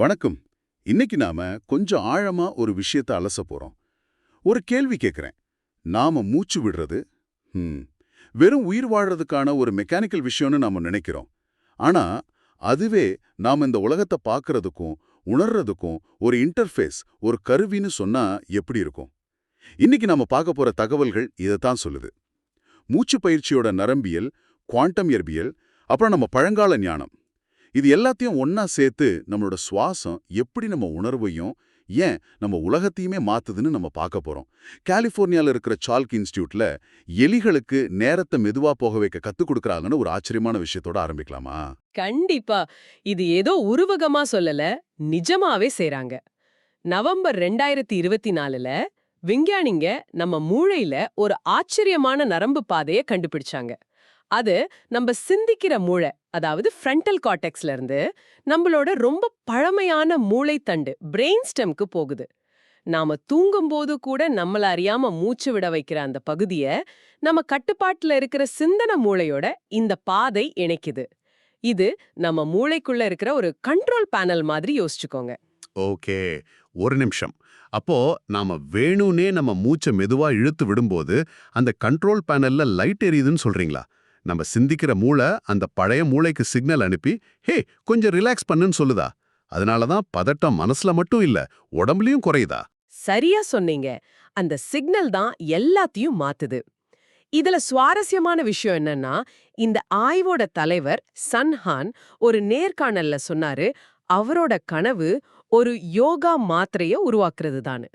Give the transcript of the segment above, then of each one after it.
வணக்கம். இன்னைக்கு நாம கொஞ்சம் ஆழமா ஒரு விஷயத்தை அலச போறோம். ஒரு கேள்வி கேட்குறேன் நாம மூச்சு விடுறது? ஹம், வெறும் உயிர் வாழ்றதுக்கான ஒரு மெக்கானிக்கல் விஷயம்னு நாம நினைக்கிறோம். ஆனா அதுவே நாம இந்த உலகத்தை பார்க்கறதுக்கும் உணர்றதுக்கும் ஒரு இன்டர்ஃபேஸ் ஒரு கருவின்னு சொன்னா எப்படி இருக்கும்? இன்னைக்கு நாம பார்க்க போற தகவல்கள் இதைத்தான் சொல்லுது. மூச்சு பயிற்சியோட நரம்பியல் குவாண்டம் இயற்பியல் அப்புறம் நம்ம பழங்கால ஞானம். இது எல்லாத்தையும் ஒன்னா சேர்த்து நம்மளோட சுவாசம் எப்படி நம்ம உணர்வையும் ஏன் நம்ம உலகத்தையுமே மாத்துதுன்னு நம்ம பார்க்க போறோம். கலிஃபோர்னியாவில் இருக்கிற சால்க் இன்ஸ்டியூட்ல எலிகளுக்கு நேரத்தை மெதுவா போக வைக்க கத்துக் கொடுக்கறாங்கன்னு ஒரு ஆச்சரியமான விஷயத்தோட ஆரம்பிக்கலாமா? கண்டிப்பா. இது ஏதோ உருவகமா சொல்லல நிஜமாவே செய்றாங்க. நவம்பர் ரெண்டாயிரத்தி இருபத்தி நாலுல விஞ்ஞானிங்க நம்ம மூளையில ஒரு ஆச்சரியமான நரம்பு பாதையை கண்டுபிடிச்சாங்க. அது நம்ம சிந்திக்கிற மூளை அதாவது ஃப்ரண்டல் காட்டெக்ஸ்ல இருந்து நம்மளோட ரொம்ப பழமையான மூளைத்தண்டு பிரெயின் ஸ்டெம்க்கு போகுது. நாம தூங்கும்போது கூட நம்மள அறியாம மூச்சு விட வைக்கிற அந்த பகுதிய நம்ம கட்டுப்பாட்டுல இருக்கிற சிந்தன மூளையோட இந்த பாதை இணைக்குது. இது நம்ம மூளைக்குள்ள இருக்கிற ஒரு கண்ட்ரோல் பேனல் மாதிரி யோசிச்சுக்கோங்க. ஓகே ஒரு நிமிஷம். அப்போ நாம வேணும்னே நம்ம மூச்சை மெதுவா இழுத்து விடும்போது அந்த கண்ட்ரோல் பேனல்ல லைட் எரியுதுன்னு சொல்றீங்களா? நம்ம சிந்திக்கிற மூளை அந்த பழைய மூளைக்கு சிக்னல் அனுப்பி ஹே கொஞ்சம் ரிலாக்ஸ் பண்ணுன்னு சொல்லுதா? அதனால தான் பதட்டம் மனசுல மட்டும் இல்ல உடம்புலயும் குறையுதா? சரியா சொன்னீங்க. அந்த சிக்னல் தான் எல்லாத்தையும் மாத்துது. இதுல சுவாரஸ்யமான விஷயம் என்னன்னா இந்த ஆய்வோட தலைவர் சன்ஹான் ஒரு நேர்காணல்ல சொன்னாரு அவரோட கனவு ஒரு யோகா மாத்திரைய உருவாக்குறது தான்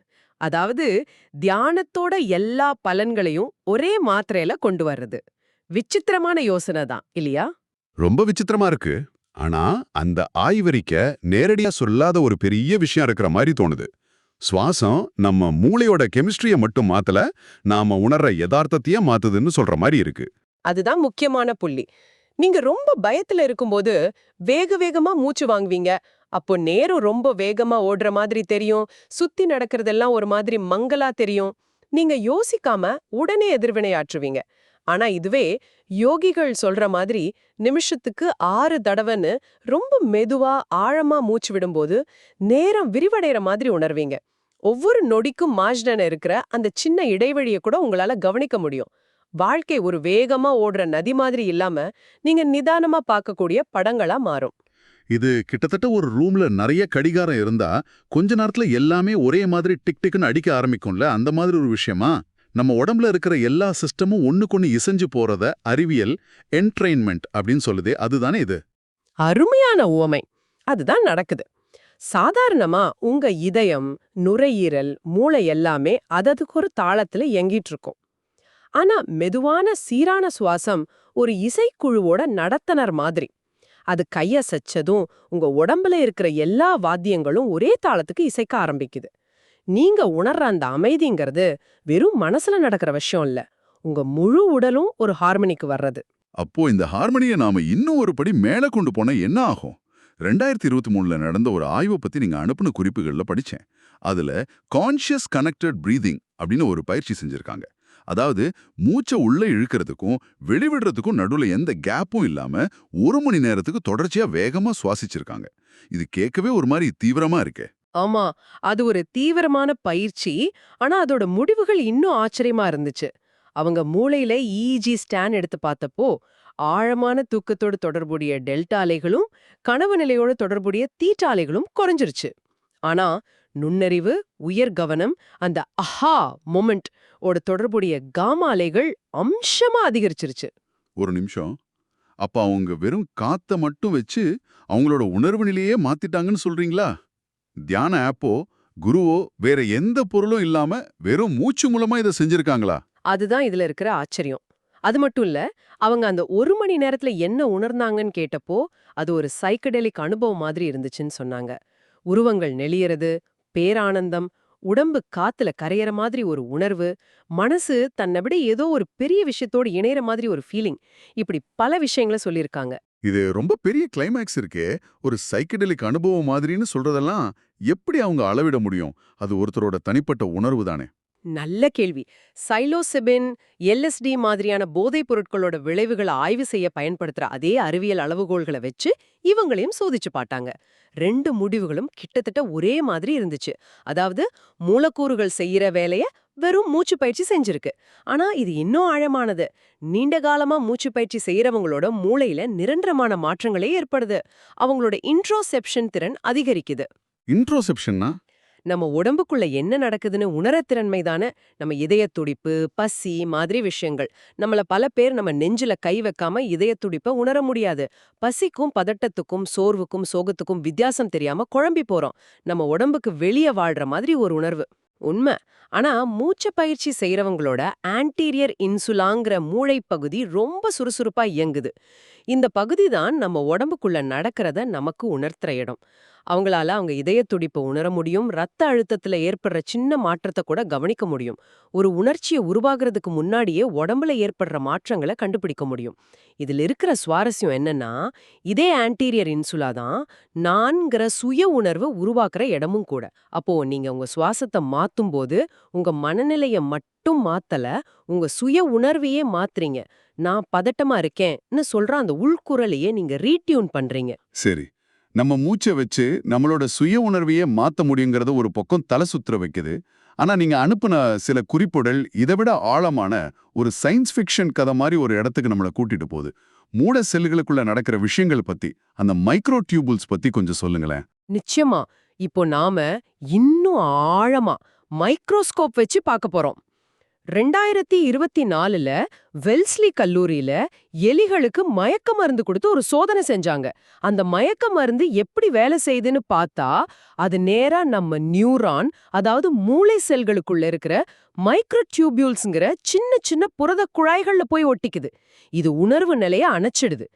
அதாவது தியானத்தோட எல்லா பலன்களையும் ஒரே மாத்திரையில கொண்டு வர்றது. விசித்திரமான யோசனை தான் இல்லையா? ரொம்ப விசித்திரமா இருக்கு. ஆனா அந்த ஆய்வறிக்கை நேரடியா சொல்லாத ஒரு பெரிய விஷயம் இருக்கிற மாதிரி தோணுது. சுவாசம் நம்ம மூளையோட கெமிஸ்ட்ரியை மட்டும் மாத்தல நாம உணர்ற யதார்த்தத்தையே மாத்துதுன்னு சொல்ற மாதிரி இருக்கு. அதுதான் முக்கியமான புள்ளி. நீங்க ரொம்ப பயத்துல இருக்கும்போது வேக வேகமா மூச்சு வாங்குவீங்க. அப்போ நேரம் ரொம்ப வேகமா ஓடுற மாதிரி தெரியும். சுத்தி நடக்கிறதெல்லாம் ஒரு மாதிரி மங்கலா தெரியும். நீங்க யோசிக்காம உடனே எதிர்வினையாற்றுவீங்க. ஆனா இதுவே யோகிகள் சொல்ற மாதிரி நிமிஷத்துக்கு ஆறு தடவைன்னு ரொம்ப மெதுவா ஆழமா மூச்சு விடும்போது நேரம் விரிவடைற மாதிரி உணர்வீங்க. ஒவ்வொரு நொடிக்கும் மாஜ்டன இருக்கிற அந்த சின்ன இடைவெளியை கூட உங்களால கவனிக்க முடியும். வாழ்க்கை ஒரு வேகமா ஓடுற நதி மாதிரி இல்லாம நீங்க நிதானமா பார்க்கக்கூடிய படங்களா மாறும். இது கிட்டத்தட்ட ஒரு ரூம்ல நிறைய கடிகாரம் இருந்தா கொஞ்ச நேரத்துல எல்லாமே ஒரே மாதிரி டிக் டிக்னு அடிக்க ஆரம்பிக்கும்ல? அந்த மாதிரி ஒரு விஷயமா? நம்ம உடம்புல இருக்கிற எல்லா சிஸ்டமும் ஒண்ணுக்கொன்னு இசைஞ்சு போறத அறிவியல் என்ட்ரெயின்மெண்ட் அப்படின்னு சொல்லுது அதுதானே இது? அருமையான உவமை. அதுதான் நடக்குது. சாதாரணமா உங்க இதயம் நுரையீரல் மூளை எல்லாமே அததுக்கு ஒரு தாளத்துல இயங்கிட்டு இருக்கும் ஆனா மெதுவான சீரான சுவாசம் ஒரு இசைக்குழுவோட நடத்தனர் மாதிரி. அது கையசைச்சதும் உங்க உடம்புல இருக்கிற எல்லா வாத்தியங்களும் ஒரே தாளத்துக்கு இசைக்க ஆரம்பிக்குது. நீங்க உணர்ற அந்த அமைதிங்கிறது வெறும் மனசுல நடக்கிற விஷயம் இல்ல. உங்க முழு உடலும் ஒரு ஹார்மனிக்கு வர்றது. அப்போ இந்த ஹார்மனியை நாம இன்னும் ஒரு படி மேல கொண்டு போனா என்ன ஆகும்? ரெண்டாயிரத்தி இருபத்தி மூணுல நடந்த ஒரு ஆய்வை பத்தி நீங்க அனுப்புன குறிப்புகள்ல படிச்சேன். அதுல கான்ஷியஸ் கனெக்டட் பிரீதிங் அப்படின்னு ஒரு பயிற்சி செஞ்சிருக்காங்க. அதாவது மூச்சை உள்ள இழுக்கிறதுக்கும் வெளிவிடுறதுக்கும் நடுவுல எந்த கேப்பும் இல்லாம ஒரு மணி நேரத்துக்கு தொடர்ச்சியா வேகமா சுவாசிச்சிருக்காங்க. இது கேட்கவே ஒரு மாதிரி தீவிரமா இருக்கே. ஆமா. அது ஒரு தீவிரமான பயிற்சி. ஆனா அதோட முடிவுகள் இன்னும் ஆச்சரியமா இருந்துச்சு. அவங்க மூளையில இஇஜி ஸ்டான் எடுத்து பார்த்தப்போ ஆழமான தூக்கத்தோடு தொடர்புடைய டெல்டா அலைகளும் கனவு நிலையோட தொடர்புடைய தீட்டா அலைகளும் குறைஞ்சிருச்சு. ஆனா நுண்ணறிவு உயர் கவனம் அந்த அஹா மொமெண்ட் ஓட தொடர்புடைய காமா அலைகள் அம்சமா அதிகரிச்சிருச்சு. ஒரு நிமிஷம். அப்ப அவங்க வெறும் காத்த மட்டும் வச்சு அவங்களோட உணர்வு நிலையே மாத்திட்டாங்கன்னு சொல்றீங்களா? தியான ஆப்போ குருவோ வேற எந்த பொருளும் இல்லாம வெறும் மூச்சு மூலமா இதை செஞ்சிருக்காங்களா? அதுதான் இதுல இருக்கிற ஆச்சரியம். அது மட்டும் இல்ல அவங்க அந்த ஒரு மணி நேரத்துல என்ன உணர்ந்தாங்கன்னு கேட்டப்போ அது ஒரு சைக்கடெலிக் அனுபவம் மாதிரி இருந்துச்சுன்னு சொன்னாங்க. உருவங்கள் நெளியறது பேரானந்தம் உடம்பு காத்துல கரையற மாதிரி ஒரு உணர்வு மனசு தன்னை விட ஏதோ ஒரு பெரிய விஷயத்தோடு இணையற மாதிரி ஒரு ஃபீலிங் இப்படி பல விஷயங்களை சொல்லியிருக்காங்க. இது ரொம்ப பெரிய கிளைமேக்ஸ் இருக்கே. ஒரு சைக்கடலிக் அனுபவம் மாதிரின்னு சொல்றதெல்லாம் எப்படி அவங்க அளவிட முடியும்? அது ஒருத்தரோட தனிப்பட்ட உணர்வு தானே. நல்ல கேள்வி. சைலோசெபின் எல்எஸ்டி மாதிரியான போதைப் பொருட்களோட விளைவுகளை ஆய்வு செய்ய பயன்படுத்துற அதே அறிவியல் அளவுகோள்களை வச்சு இவங்களையும் சோதிச்சு பார்த்தாங்க. ரெண்டு முடிவுகளும் கிட்டத்தட்ட ஒரே மாதிரி இருந்துச்சு. அதாவது மூலக்கூறுகள் செய்யற வேலையை வெறும் மூச்சு பயிற்சி செஞ்சிருக்கு. ஆனா இது இன்னும் ஆழமானது. நீண்ட காலமா மூச்சு பயிற்சி செய்யறவங்களோட மூளையில நிரந்தரமான மாற்றங்களே ஏற்படுது. அவங்களோட இன்ட்ரோசெப்ஷன் திறன் அதிகரிக்குது. இன்ட்ரோசெப்ஷன்னா நம்ம உடம்புக்குள்ள என்ன நடக்குதுன்னு உணரத்திறன்மை தானே. நம்ம இதய துடிப்பு பசி மாதிரி விஷயங்கள். நம்மள பல பேர் நம்ம நெஞ்சில கை வைக்காம இதய துடிப்பை உணர முடியாது. பசிக்கும் பதட்டத்துக்கும் சோர்வுக்கும் சோகத்துக்கும் வித்தியாசம் தெரியாம குழம்பி போறோம். நம்ம உடம்புக்கு வெளிய வாழ்ற மாதிரி ஒரு உணர்வு. உண்மை. ஆனா மூச்சு பயிற்சி செய்யறவங்களோட ஆன்டீரியர் இன்சுலாங்கிற மூளை பகுதி ரொம்ப சுறுசுறுப்பா இயங்குது. இந்த பகுதி தான் நம்ம உடம்புக்குள்ள நடக்கிறத நமக்கு உணர்த்துற இடம். அவங்களால அவங்க இதய துடிப்பை உணர முடியும். ரத்த அழுத்தத்துல ஏற்படுற சின்ன மாற்றத்தை கூட கவனிக்க முடியும். ஒரு உணர்ச்சியை உருவாகிறதுக்கு முன்னாடியே உடம்புல ஏற்படுற மாற்றங்களை கண்டுபிடிக்க முடியும். இதுல இருக்கிற சுவாரஸ்யம் என்னன்னா இதே ஆன்டீரியர் இன்சுலா தான் நான்கிற சுய உணர்வு உருவாக்குற இடமும் கூட. அப்போ நீங்க உங்க சுவாசத்தை மாத்தும் போது உங்க மனநிலைய மட்டும் மாத்தல உங்க சுய உணர்வையே மாத்துறீங்க. நான் பதட்டமா இருக்கேன்னு சொல்ற அந்த உள்குரலையே நீங்க ரீட்யூன் பண்றீங்க. சரி. நம்ம மூச்சை வச்சு நம்மளோட சுய உணர்வையே மாத்த முடியுங்கிறத ஒரு பக்கம் தலை சுத்துற வைக்குது. ஆனா நீங்க அனுப்புன சில குறிப்புடல் இதை விட ஆழமான ஒரு சயின்ஸ் ஃபிக்ஷன் கதை மாதிரி ஒரு இடத்துக்கு நம்மளை கூட்டிட்டு போகுது. மூட செல்களுக்குள்ள நடக்கிற விஷயங்கள் பத்தி அந்த மைக்ரோ டியூபுல்ஸ் பத்தி கொஞ்சம் சொல்லுங்களேன். நிச்சயமா. இப்போ நாம இன்னும் ஆழமா மைக்ரோஸ்கோப் வச்சு பார்க்க போறோம். ரெண்டாயிரத்தி இருபத்தி நாலுல வெல்ஸ்லி கல்லூரியில எலிகளுக்கு மயக்க மருந்து கொடுத்து ஒரு சோதனை செஞ்சாங்க. அந்த மயக்க மருந்து எப்படி வேலை செய்யுதுன்னு பார்த்தா அது நேரா நம்ம நியூரான் அதாவது மூளை செல்களுக்குள்ள இருக்கிற மைக்ரோடியூபியூல்ஸ்ங்கிற சின்ன சின்ன புரத குழாய்கள்ல போய் ஒட்டிக்குது. இது உணர்வு நிலைய அணைச்சிடுது.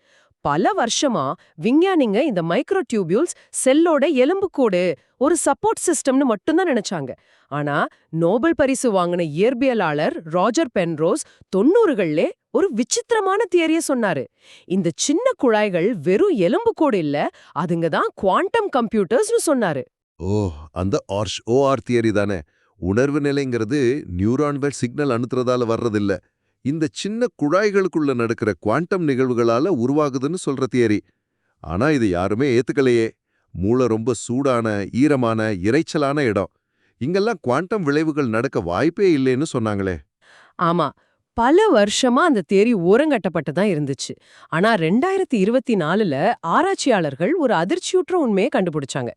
பல வருஷமா விஞ்ஞானிங்க இந்த மைக்ரோ டியூபியூல்ஸ் செல்லோட எலும்புக்கூடு ஒரு சப்போர்ட் சிஸ்டம்னு மட்டும்தான் நினைச்சாங்க. ஆனா நோபல் பரிசு வாங்கின இயற்பியலாளர் ராஜர் பென்ரோஸ் தொண்ணூறுகள்லே ஒரு விசித்திரமான தியரிய சொன்னாரு. இந்த சின்ன குழாய்கள் வெறும் எலும்புக்கூடு இல்ல அதுங்க தான் குவாண்டம் கம்ப்யூட்டர்ஸ்னு சொன்னாரு. ஓ அந்த ஆர்ஷ் ஓஆர் தியரி தானே. உணர்வு நிலைங்கிறது நியூரான்கள் சிக்னல் அனுத்துறதால வர்றதில்லை. இந்த சின்ன குழாய்களுக்குள்ள நடக்கிற குவாண்டம் நிகழ்வுகளால உருவாகுதுன்னு சொல்ற தியரி. ஆனா இது யாருமே ஏத்துக்கலையே. மூளை ரொம்ப சூடான ஈரமான இரைச்சலான இடம். இங்கெல்லாம் குவாண்டம் விளைவுகள் நடக்க வாய்ப்பே இல்லைன்னு சொன்னாங்களே. ஆமா. பல வருஷமா அந்த தேரி ஓரங்கட்டப்பட்டு தான் இருந்துச்சு. ஆனா ரெண்டாயிரத்தி இருபத்தி நாலுல ஆராய்ச்சியாளர்கள் ஒரு அதிர்ச்சியுற்ற உண்மையை கண்டுபிடிச்சாங்க.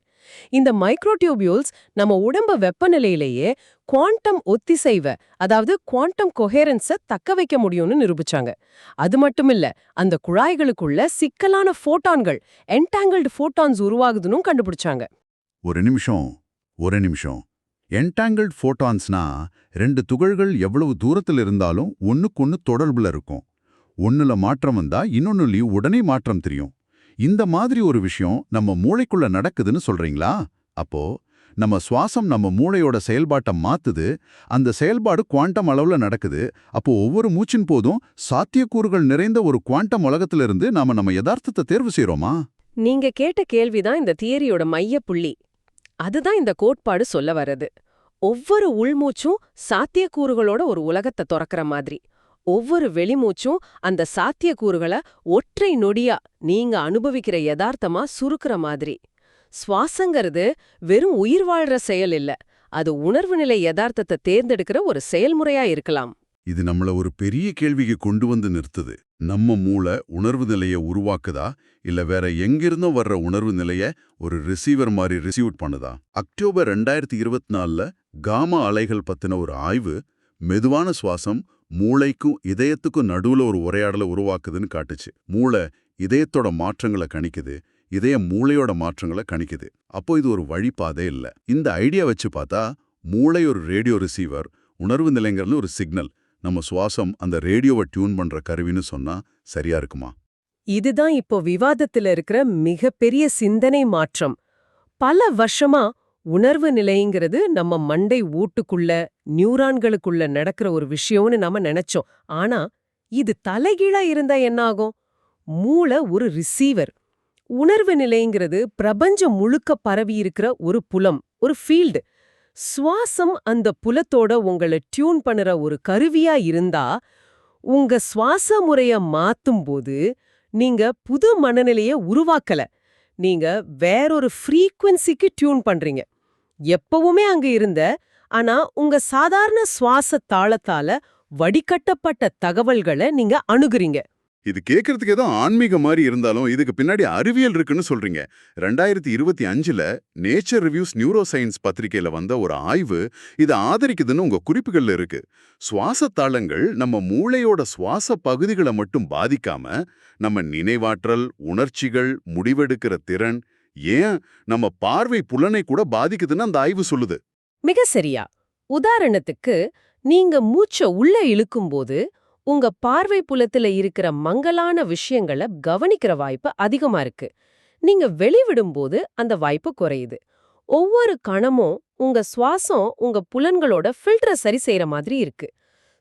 இந்த மைக்ரோடியூபியூல்ஸ் நம்ம உடம்ப வெப்பநிலையிலேயே குவாண்டம் ஒத்திசைவ அதாவது குவாண்டம் கொஹேரன்ஸ தக்க வைக்க முடியும்னு நிரூபிச்சாங்க. அது மட்டும் இல்ல அந்த குழாய்களுக்குள்ள சிக்கலான ஃபோட்டான்கள் என்டாங்கிள்டு ஃபோட்டான்ஸ் உருவாகுதுன்னு கண்டுபிடிச்சாங்க. ஒரு நிமிஷம் ஒரு நிமிஷம். என்டாங்கிள்ட் ஃபோட்டான்ஸ்னா ரெண்டு துகள்கள் எவ்வளவு தூரத்தில் இருந்தாலும் ஒன்றுக்கொன்று தொடர்புல இருக்கும். ஒன்றில் மாற்றம் வந்தால் இன்னொன்னுலயும் உடனே மாற்றம் தெரியும். இந்த மாதிரி ஒரு விஷயம் நம்ம மூளைக்குள்ள நடக்குதுன்னு சொல்றீங்களா? அப்போ நம்ம சுவாசம் நம்ம மூளையோட செயல்பாட்டை மாத்துது. அந்த செயல்பாடு குவாண்டம் அளவுல நடக்குது. அப்போ ஒவ்வொரு மூச்சின் போதும் சாத்தியக்கூறுகள் நிறைந்த ஒரு குவாண்டம் உலகத்திலிருந்து நாம நம்ம யதார்த்தத்தை தேர்வு செய்றோமா? நீங்க கேட்ட கேள்விதான் இந்த தியரியோட மைய புள்ளி அதுதான் இந்த கோட்பாடு சொல்ல வர்றது. ஒவ்வொரு உள்மூச்சும் சாத்தியக்கூறுகளோட ஒரு உலகத்தை துறக்கிற மாதிரி. ஒவ்வொரு வெளிமூச்சும் அந்த சாத்தியக்கூறுகளை ஒற்றை நொடியா நீங்க அனுபவிக்கிற யதார்த்தமா சுருக்கிற மாதிரி. சுவாசங்கிறது வெறும் உயிர் வாழ்ற செயல் இல்ல. அது உணர்வு நிலை யதார்த்தத்தை தேர்ந்தெடுக்கிற ஒரு செயல்முறையா இருக்கலாம். இது நம்மள ஒரு பெரிய கேள்விக்கு கொண்டு வந்து நிறுத்துது. நம்ம மூளை உணர்வு நிலைய உருவாக்குதா? இல்ல வேற எங்கிருந்தோ வர்ற உணர்வு நிலைய ஒரு ரிசீவர் மாதிரி ரிசீவ் பண்ணுதா? அக்டோபர் ரெண்டாயிரத்தி இருபத்தி நாலுல காமா அலைகள் பத்தின ஒரு ஆய்வு மெதுவான சுவாசம் மூளைக்கும் இதயத்துக்கும் நடுவுல ஒரு உரையாடலை உருவாக்குதுன்னு காட்டுச்சு. மூளை இதயத்தோட மாற்றங்களை கணிக்குது இதய மூளையோட மாற்றங்களை கணிக்குது. அப்போ இது ஒரு வழிபாதே இல்ல. இந்த ஐடியா வச்சு பார்த்தா மூளை ஒரு ரேடியோ ரிசீவர் உணர்வு நிலைங்கிறது ஒரு சிக்னல் நம்ம சுவாசம் அந்த ரேடியோவை டியூன் பண்ற கருவின்னு சொன்னா சரியா இருக்குமா? இதுதான் இப்போ விவாதத்துல இருக்கிற மிகப்பெரிய சிந்தனை மாற்றம். பல வருஷமா உணர்வு நிலைங்கிறது நம்ம மண்டை ஊட்டுக்குள்ள நியூரான்களுக்குள்ள நடக்கிற ஒரு விஷயம்னு நாம நினைச்சோம். ஆனா இது தலைகீழா இருந்தா என்ன ஆகும்? மூளை ஒரு ரிசீவர் உணர்வு நிலைங்கிறது பிரபஞ்சம் முழுக்க பரவி இருக்கிற ஒரு புலம் ஒரு ஃபீல்டு சுவாசம் அந்த புலத்தோட உங்களை டியூன் பண்ணுற ஒரு கருவியா இருந்தா உங்க சுவாச முறைய மாத்தும் போது நீங்க புது மனநிலைய உருவாக்கல. நீங்க வேறொரு ஃப்ரீக்வன்சிக்கு டியூன் பண்றீங்க. எப்பவுமே அங்க இருந்த ஆனா உங்க சாதாரண சுவாச தாளத்தால வடிகட்டப்பட்ட தகவல்களை நீங்க அணுகுறீங்க. இது கேட்கறதுக்கு ஏதோ ஆன்மீக மாதிரி இருந்தாலும் இதுக்கு பின்னாடி அறிவியல் இருக்குன்னு சொல்றீங்க. ரெண்டாயிரத்தி இருபத்தி அஞ்சுல நேச்சர் ரிவ்யூஸ் நியூரோ சயின்ஸ் பத்திரிகையில வந்த ஒரு ஆய்வு இதை ஆதரிக்குதுன்னு உங்க குறிப்புகள்ல இருக்கு. சுவாச தாளங்கள் நம்ம மூளையோட சுவாச பகுதிகளை மட்டும் பாதிக்காம நம்ம நினைவாற்றல் உணர்ச்சிகள் முடிவெடுக்கிற திறன் ஏன் நம்ம பார்வை புலனை கூட பாதிக்குதுன்னு அந்த ஆய்வு சொல்லுது. மிக சரியா. உதாரணத்துக்கு நீங்க மூச்ச உள்ள இழுக்கும்போது உங்க பார்வை புலத்துல இருக்கிற மங்கலான விஷயங்களை கவனிக்கிற வாய்ப்பு அதிகமா இருக்கு. நீங்க வெளிவிடும்போது அந்த வாய்ப்பு குறையுது. ஒவ்வொரு கணமும் உங்க சுவாசம் உங்க புலன்களோட ஃபில்டரை சரி செய்யற மாதிரி இருக்கு.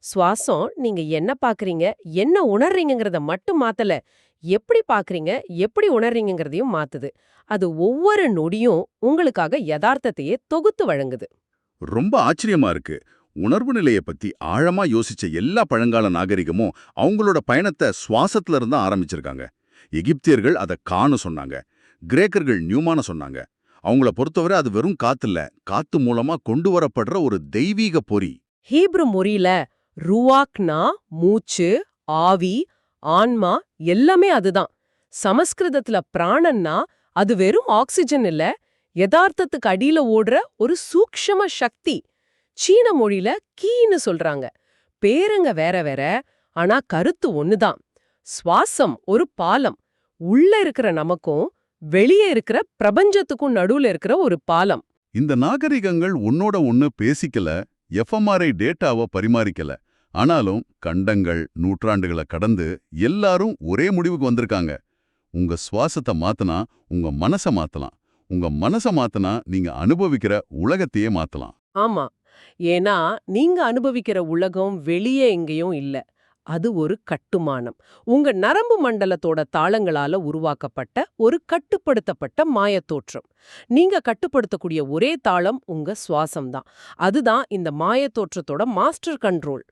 சுவாசம் நீங்க என்ன பாக்குறீங்க என்ன உணர்றீங்கிறத மட்டும் மாத்தல. எப்படி பாக்குறீங்க எப்படி உணர்றீங்கிறதையும் மாத்துது. அது ஒவ்வொரு நொடியும் உங்களுக்காக யதார்த்தத்தையே தொகுத்து வழங்குது. ரொம்ப ஆச்சரியமா இருக்கு. உணர்வு நிலையை பத்தி ஆழமா யோசிச்ச எல்லா பழங்கால நாகரிகமும் அவங்களோட பயணத்தை சுவாசத்துல இருந்து ஆரம்பிச்சிருக்காங்க. எகிப்தியர்கள் அதை காணு சொன்னாங்க. கிரேக்கர்கள் நியூமான சொன்னாங்க. அவங்கள பொறுத்தவரை அது வெறும் காத்துல காத்து மூலமா கொண்டு வரப்படுற ஒரு தெய்வீக பொறி. ஹீப்ரு மொழியில ருவாக்னா மூச்சு ஆவி ஆன்மா எல்லாமே அதுதான். சமஸ்கிருதத்துல பிராணன்னா அது வெறும் ஆக்சிஜன் இல்ல யதார்த்தத்துக்கு அடியில ஓடுற ஒரு சூக்ஷம சக்தி. சீன மொழியில கீன்னு சொல்றாங்க. பேருங்க வேற வேற ஆனா கருத்து ஒண்ணுதான். சுவாசம் ஒரு பாலம். உள்ள இருக்கிற நமக்கும் வெளியே இருக்கிற பிரபஞ்சத்துக்கும் நடுவுல இருக்கிற ஒரு பாலம். இந்த நாகரிகங்கள் உன்னோட ஒண்ணு பேசிக்கல எஃப்எம்ஆர்ஐ டேட்டாவை பரிமாறிக்கல. ஆனாலும் கண்டங்கள் நூற்றாண்டுகளை கடந்து எல்லாரும் ஒரே முடிவுக்கு வந்திருக்காங்க. உங்க சுவாசத்தை மாத்தனா உங்க மனச மாத்தலாம். உங்க மனச மாத்தனா நீங்க அனுபவிக்கிற உலகத்தையே மாத்தலாம். ஆமா. ஏன்னா நீங்க அனுபவிக்கிற உலகம் வெளியே எங்கேயும் இல்ல. அது ஒரு கட்டுமானம். உங்க நரம்பு மண்டலத்தோட தாளங்களால உருவாக்கப்பட்ட ஒரு கட்டுப்படுத்தப்பட்ட மாயத்தோற்றம். நீங்க கட்டுப்படுத்தக்கூடிய ஒரே தாளம் உங்க சுவாசம்தான் அதுதான் இந்த மாயத்தோற்றத்தோட மாஸ்டர் கண்ட்ரோல்.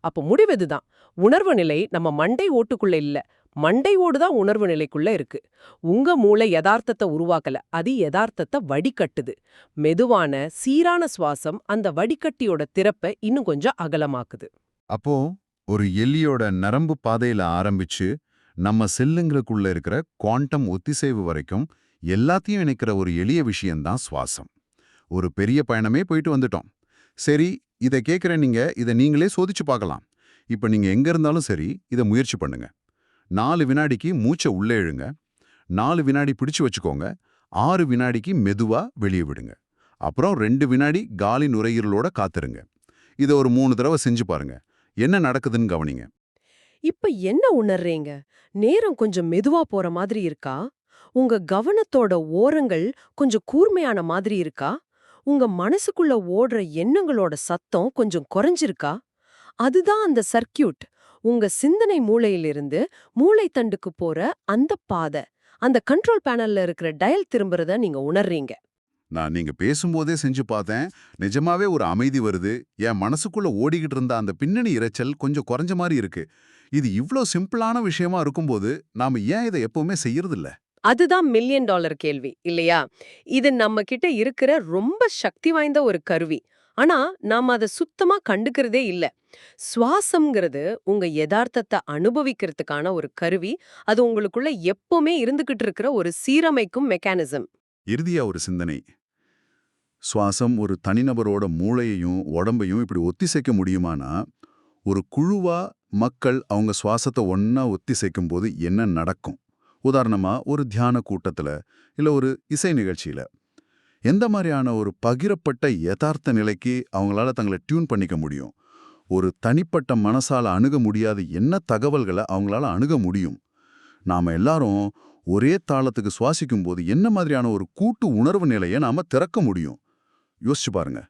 அப்ப முடிவதுதான். உணர்வு நிலை நம்ம மண்டை ஓட்டுக்குள்ள இல்ல. மண்டை ஓடுதான் உணர்வு நிலைக்குள்ள இருக்கு. உங்க மூளை யதார்த்தத்தை உருவாக்கல. அது யதார்த்தத்தை வடிகட்டுது. மெதுவான சீரான சுவாசம் அந்த வடிகட்டியோட திறப்பை இன்னும் கொஞ்சம் அகலமாக்குது. அப்போ ஒரு எலியோட நரம்பு பாதையில ஆரம்பிச்சு நம்ம செல்லுங்களுக்குள்ள இருக்கிற குவாண்டம் ஒத்திசைவு வரைக்கும் எல்லாத்தையும் இணைக்கிற ஒரு எளிய விஷயம்தான் சுவாசம். ஒரு பெரிய பயணமே போயிட்டு வந்துட்டோம். சரி இதை கேட்குற நீங்க. இதை நீங்களே சோதிச்சு பார்க்கலாம். இப்போ நீங்க எங்க இருந்தாலும் சரி இதை முயற்சி பண்ணுங்க. நாலு வினாடிக்கு மூச்சை உள்ளே இழுங்க. நாலு வினாடி பிடிச்சு வச்சுக்கோங்க. ஆறு வினாடிக்கு மெதுவா வெளியே விடுங்க. அப்புறம் ரெண்டு வினாடி காலி நுரையீரலோட காத்துருங்க. இதை ஒரு மூணு தடவை செஞ்சு பாருங்க. என்ன நடக்குதுன்னு கவனிங்க. இப்ப என்ன உணர்றீங்க? நேரம் கொஞ்சம் மெதுவா போற மாதிரி இருக்கா? உங்க கவனத்தோட ஓரங்கள் கொஞ்சம் கூர்மையான மாதிரி இருக்கா? உங்க மனசுக்குள்ள ஓடுற எண்ணங்களோட சத்தம் கொஞ்சம் குறைஞ்சிருக்கா? அதுதான் அந்த சர்க்கியூட் உங்க சிந்தனை மூளையிலிருந்து மூளைத்தண்டுக்கு போற அந்த பாதை அந்த கண்ட்ரோல் பேனல்ல இருக்கிற டயல் திரும்புறத நீங்க உணர்றீங்க. நான் நீங்க பேசும்போதே செஞ்சு பார்த்தேன். நிஜமாவே ஒரு அமைதி வருது. என் மனசுக்குள்ள ஓடிக்கிட்டு இருந்த அந்த பின்னணி இரைச்சல் கொஞ்சம் குறைஞ்ச மாதிரி இருக்கு. இது இவ்ளோ சிம்பிளான விஷயமா இருக்கும்போது நாம ஏன் இதை எப்பவுமே செய்யறதில்ல? அதுதான் மில்லியன் டாலர் கேள்வி இல்லையா? இது நம்ம கிட்ட இருக்கிற ரொம்ப சக்தி வாய்ந்த ஒரு கருவி. ஆனா நாம அதை சுத்தமா கண்டுக்கிறதே இல்ல. சுவாசம்ங்கிறது உங்க யதார்த்தத்தை அனுபவிக்கிறதுக்கான ஒரு கருவி. அது உங்களுக்குள்ள எப்பவுமே இருந்துகிட்டு இருக்கிற ஒரு சீரமைக்கும் மெக்கானிசம் இறுதியா ஒரு சிந்தனை. சுவாசம் ஒரு தனிநபரோட மூளையையும் உடம்பையும் இப்படி ஒத்திசைக்க முடியுமானா ஒரு குழுவா மக்கள் அவங்க சுவாசத்தை ஒன்னா ஒத்திசைக்கும் போது என்ன நடக்கும்? உதாரணமா ஒரு தியான கூட்டத்துல இல்ல ஒரு இசை நிகழ்ச்சியில. எந்த மாதிரியான ஒரு பகிரப்பட்ட யதார்த்த நிலைக்கு அவங்களால தங்களை டியூன் பண்ணிக்க முடியும்? ஒரு தனிப்பட்ட மனசால அணுக முடியாத என்ன தகவல்களை அவங்களால அணுக முடியும்? நாம எல்லாரும் ஒரே தாளத்துக்கு சுவாசிக்கும் போது என்ன மாதிரியான ஒரு கூட்டு உணர்வு நிலையை நாம திறக்க முடியும்? யோசிச்சு பாருங்க.